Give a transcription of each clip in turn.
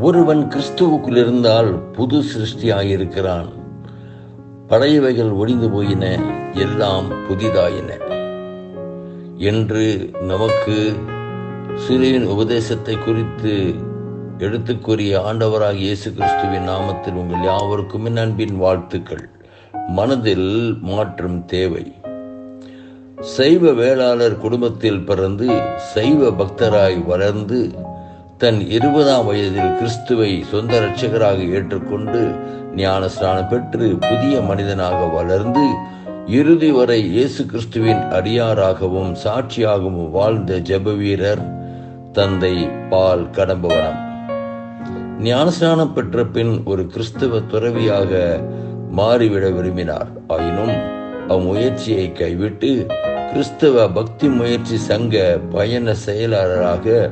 ஒருவன் கிறிஸ்துவுக்குள் இருந்தால் புது சிருஷ்டியாயிருக்கிறான். பழையவைகள் ஒளிந்து போயின எல்லாம் புதிதாயின. என்று நமக்கு சிறியின் உபதேசத்தை குறித்து எடுத்துக்கூறிய ஆண்டவராக இயேசு கிறிஸ்துவின் நாமத்தில் உங்கள் யாவருக்கும் அன்பின் வாழ்த்துக்கள். மனதில் மாற்றம் தேவை. சைவ வேளாளர் குடும்பத்தில் பிறந்து சைவ பக்தராய் வளர்ந்து தன் இருபதாம் வயதில் கிறிஸ்துவை சொந்த இரட்சகராக ஏற்றுக்கொண்டு ஞான ஸ்நானம் பெற்று புதிய மனிதனாக வளர்ந்து இறுதி வரை இயேசு கிறிஸ்துவின் அடியாராகவும் சாட்சியாகவும் வாழ்ந்த ஜெப வீரர் தந்தை பால் கடம்பவனம் ஞானஸ்நானம் பெற்ற பின் ஒரு கிறிஸ்தவ துறவியாக மாறிவிட விரும்பினார். ஆயினும் அம்முயற்சியை கைவிட்டு கிறிஸ்தவ பக்தி முயற்சி சங்க பயண செயலாளராக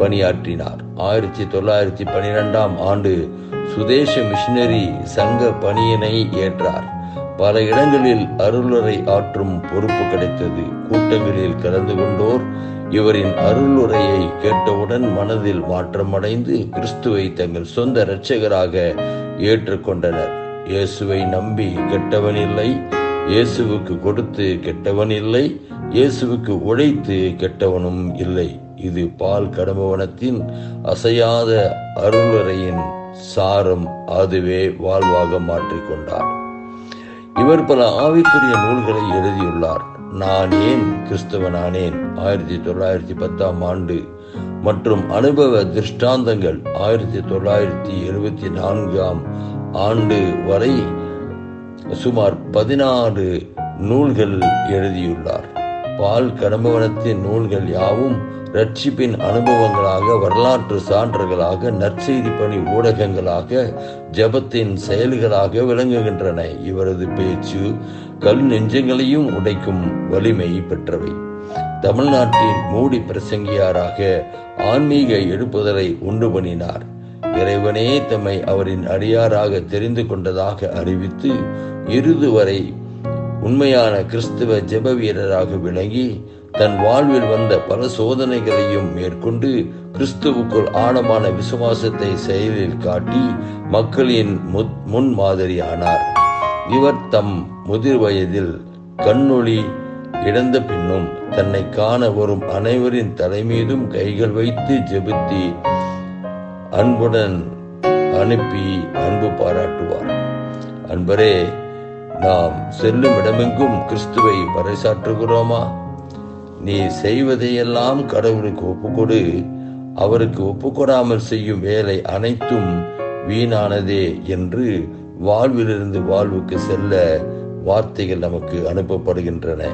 பணியாற்றினார். ஆயிரத்தி தொள்ளாயிரத்தி பனிரெண்டாம் ஆண்டு சுதேச மிஷினரி சங்க பணியினை ஏற்றார். பல இடங்களில் அருளுரை ஆற்றும் பொறுப்பு கிடைத்தது. கூட்டங்களில் கலந்து கொண்டோர் இவரின் அருளுரையை கேட்டவுடன் மனதில் மாற்றமடைந்து கிறிஸ்துவை தங்கள் சொந்த இரட்சகராக ஏற்றுக்கொண்டனர். இயேசுவை நம்பி கெட்டவன் இல்லை இயேசுவுக்கு கொடுத்து கெட்டவன் இல்லை இயேசுவுக்கு உழைத்து கெட்டவனும் இல்லை. இது பால் கடம்பவனத்தின் அசையாத அருளுரையின் சாரம் அதுவே வாழ்வாக மாற்றிக்கொண்டார். இவர் பல ஆவிக்குரிய நூல்களை எழுதியுள்ளார். நான் ஏன் கிறிஸ்தவனானேன்? ஆயிரத்தி தொள்ளாயிரத்தி பத்தாம் ஆண்டு மற்றும் அனுபவ திருஷ்டாந்தங்கள் ஆயிரத்தி தொள்ளாயிரத்தி எழுபத்தி நான்காம் ஆண்டு வரை சுமார் பதினாறு நூல்கள் எழுதியுள்ளார். பால் கடம்பவனத்தின் நூல்கள் யாவும் ரட்சிப்பின் அனுபவங்களாக வரலாற்று சான்றுகளாக நற்செய்தி பணி ஊடகங்களாக ஜபத்தின் செயல்களாக விளங்குகின்றன. இவரது பேச்சு கல் நெஞ்சங்களையும் உடைக்கும் வலிமை பெற்றவை. தமிழ்நாட்டின் மூடி பிரசங்கியாராக ஆன்மீக எழுப்புதலை உண்டு பண்ணினார். இறைவனே தம்மை அவரின் அடியாராக தெரிந்து கொண்டதாக அறிவித்து இறுதுவரை உண்மையான கிறிஸ்துவ ஜெப வீரராக விளங்கி தன் வாழ்வில் வந்த பல சோதனைகளையும் மேற்கொண்டு கிறிஸ்துவுக்குள் ஆழமான விசுவாசத்தை செயலில் காட்டி மக்களின் முன் மாதிரியானார். இவர் தம் முதிர் வயதில் கண்ணொளி இழந்த பின்னும் தன்னை காண வரும் அனைவரின் தலைமீதும் கைகள் வைத்து ஜெபித்தி அன்புடன் அனுப்பி அன்பு பாராட்டுவார். அன்பரே நாம் செல்லும் இடமெங்கும் கிறிஸ்துவை பறைசாற்றுகிறோமா? நீ செய்வதையெல்லாம் கடவுளுக்கு ஒப்புக்கொடு. அவருக்கு ஒப்புக்கொடாமல் செய்யும் வேலை அனைத்தும் வீணானதே என்று வாழ்விலிருந்து வாழ்வுக்கு செல்ல வார்த்தைகள் நமக்கு அனுப்பப்படுகின்றன.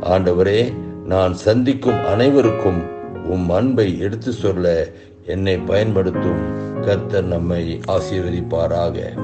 ஆண்டவரே நான் சந்திக்கும் அனைவருக்கும் உம் அன்பை எடுத்து சொல்ல என்னை பயன்படுத்தும். கர்த்தர் நம்மை ஆசீர்வதிப்பாராக.